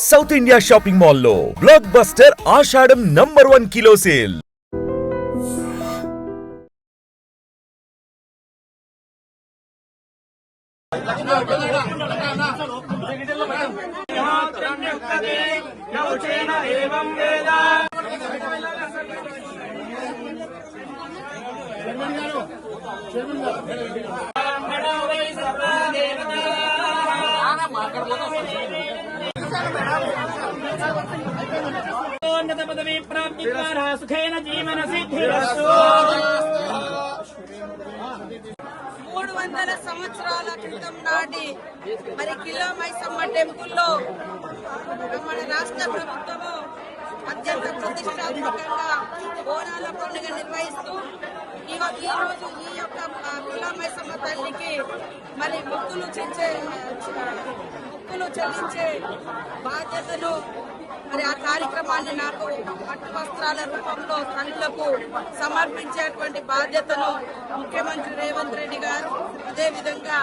South India shopping మాల్లో blockbuster Ashadham number one kilo sale ఉన్నత సుఖేన జీవన మూడు వందల సంవత్సరాల క్రితం నాటి మరి కిలో మైసమ్మ టెంపుల్లో మన రాష్ట్ర ప్రభుత్వము అత్యంత ప్రతిష్టాత్మకంగా బోనాల పండుగ నిర్వహిస్తూ ఈ- ఈ రోజు ఈ యొక్క ఆ, కిల్లా తల్లికి మరి ముక్కులు చెంచే ముక్కులు చెల్లించే బాధ్యతను మరి ఆ కార్యక్రమాన్ని నాకు పట్టు వస్త్రాల రూపంలో తల్లులకు సమర్పించేటువంటి బాధ్యతను ముఖ్యమంత్రి రేవంత్ రెడ్డి గారు అదేవిధంగా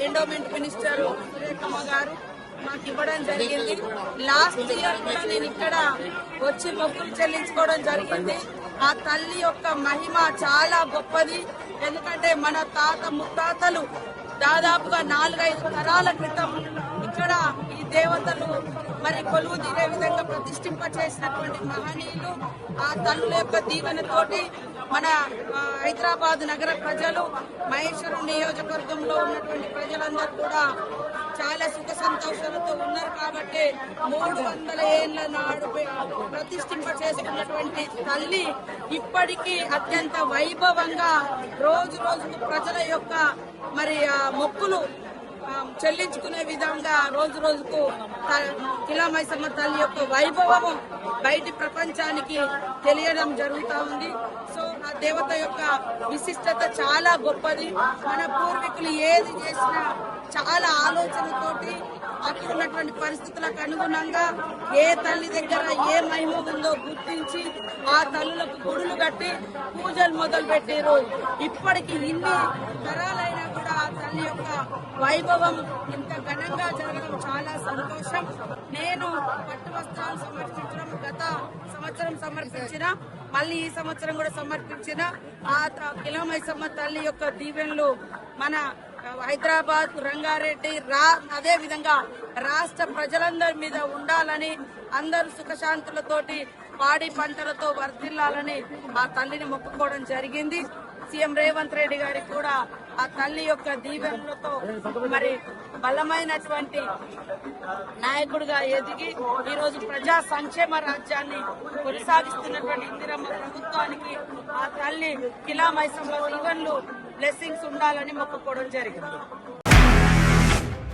ఎండోమెంట్ మినిస్టర్ సురేఖమ్మ గారు మాకు ఇవ్వడం జరిగింది. లాస్ట్ ఇయర్ కూడా నేను ఇక్కడ వచ్చి మొక్కులు చెల్లించుకోవడం జరిగింది. ఆ తల్లి యొక్క మహిమ చాలా గొప్పది. ఎందుకంటే మన తాత ముత్తాతలు దాదాపుగా నాలుగైదు తరాల క్రితం ఇక్కడ ఈ దేవతలు మరి కొలువు తీరే విధంగా ప్రతిష్ఠింప చేసినటువంటి మహనీయులు ఆ తల్లుల యొక్క దీవెనతోటి మన హైదరాబాద్ నగర ప్రజలు మహేశ్వరం నియోజకవర్గంలో ఉన్నటువంటి ప్రజలందరూ కూడా చాలా సుఖ సంతోషాలతో ఉన్నారు కాబట్టి మూడు వందల ఏళ్ళ నాడు ప్రతిష్ఠింప చేసుకున్నటువంటి తల్లి ఇప్పటికీ అత్యంత వైభవంగా రోజు రోజుకు ప్రజల యొక్క మరి మొక్కులు చెల్లించుకునే విధంగా రోజు రోజుకు త- కిలామైసమ్మ తల్లి యొక్క వైభవము బయటి ప్రపంచానికి తెలియడం జరుగుతూ ఉంది. సో ఆ దేవత యొక్క విశిష్టత చాలా గొప్పది. మన పూర్వీకులు ఏది చేసినా చాలా ఆలోచనతోటి అక్కడ ఉన్నటువంటి పరిస్థితులకు అనుగుణంగా ఏ తల్లి దగ్గర ఏ మహిమ ఉందో గుర్తించి ఆ తల్లులకు గుడులు కట్టి పూజలు మొదలు పెట్టారు ఇప్పటికి ఇన్ని తరాలైన కూడా తల్లి యొక్క వైభవం ఇంత ఘనంగా జరగడం చాలా సంతోషం. నేను పట్టు వస్త్రాలు సమర్పించడం గత సంవత్సరం సమర్పించిన మళ్ళీ ఈ సంవత్సరం కూడా సమర్పించిన ఆ కిలోమైసమ్మ తల్లి యొక్క దీవెనలు మన హైదరాబాద్ రంగారెడ్డి రా అదే విధంగా రాష్ట్ర ప్రజలందరి మీద ఉండాలని అందరూ సుఖశాంతులతోటి పాడి పంటలతో వర్ధిల్లాలని ఆ తల్లిని మొక్కుకోవడం జరిగింది. సీఎం రేవంత్ రెడ్డి గారికి కూడా ఆ తల్లి యొక్క దీవెనలతో మరి బలమైనటువంటి నాయకుడిగా ఎదిగి ఈ రోజు ప్రజా సంక్షేమ రాజ్యాన్ని కొనసాగిస్తున్నటువంటి ఇందిరమ్మ ప్రభుత్వానికి ఆ తల్లి కిలా మైసమ్మ దీవెనలు బ్లెస్సింగ్స్ ఉండాలని మొక్కుకోవడం జరిగింది.